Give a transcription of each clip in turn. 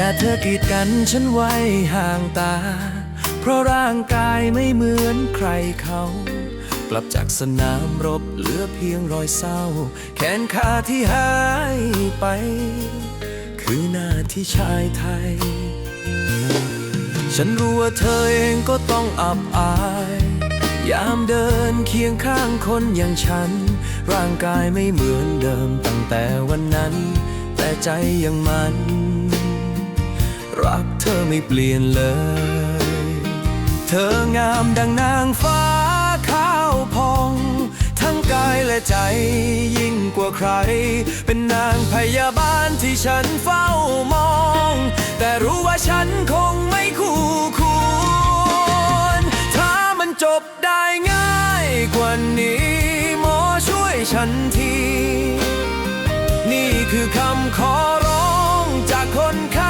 ่าเธอกีดกันฉันไว้ห่างตา เพราะร่างกายไม่เหมือนใครเขา กลับจากสนามรบเหลือเพียงรอยเศร้า แขนขาที่หายไป คือหน้าที่ชายไทย ฉันรู้ว่าเธอเองก็ต้องอับอาย ยามเดินเคียงข้างคนอย่างฉัน ร่างกายไม่เหมือนเดิมตั้งแต่วันนั้น แต่ใจยังมัน รักเธอไม่เปลี่ยนเลย เธองามดังนางฟ้าข้าวพอง ทั้งกายและใจยิ่งกว่าใคร เป็นนางพยาบาลที่ฉันเฝ้ามอง แต่รู้ว่าฉันคงไม่คู่ควรถ้ามันจบได้ง่ายกว่านี้หมอช่วยฉันที นี่คือคำขอร้องจากคนข้แ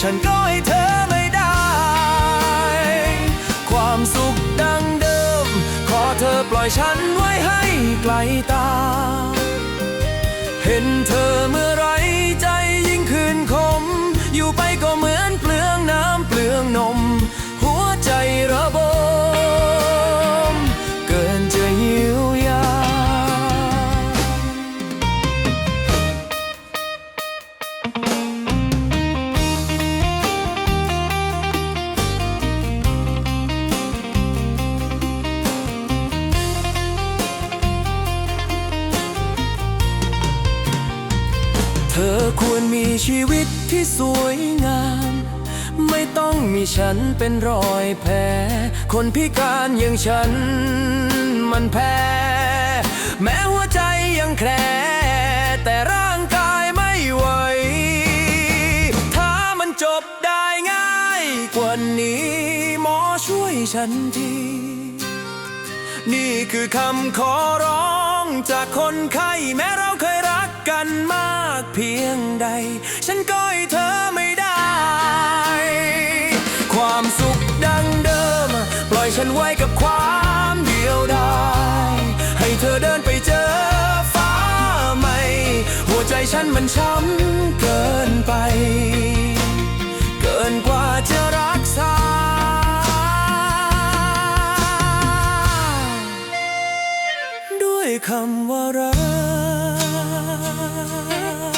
ฉันก็ให้เธอไม่ได้ ความสุขดังเดิม ขอเธอปล่อยฉันไว้ให้ไกลตา เห็นเธอเมื่อ เธอควรมีชีวิตที่สวยงาม ไม่ต้องมีฉันเป็นรอยแผลคนพิการอย่างฉันมันแพ้ แม้หัวใจยังแคร์แต่ร่างกายไม่ไหว ถ้ามันจบได้ง่ายกว่านี้ หมอช่วยฉันที นี่คือคำขอร้อง จากคนไข้แม้เราเคยรักกันมากเพียงใด ฉันก็ให้เธอไม่ได้ ความสุขดังเดิม ปล่อยฉันไว้กับความเดียวดายให้เธอเดินไปเจอฟ้าใหม่ หัวใจฉันมันช้ำเกินไป ยคำว่ารัก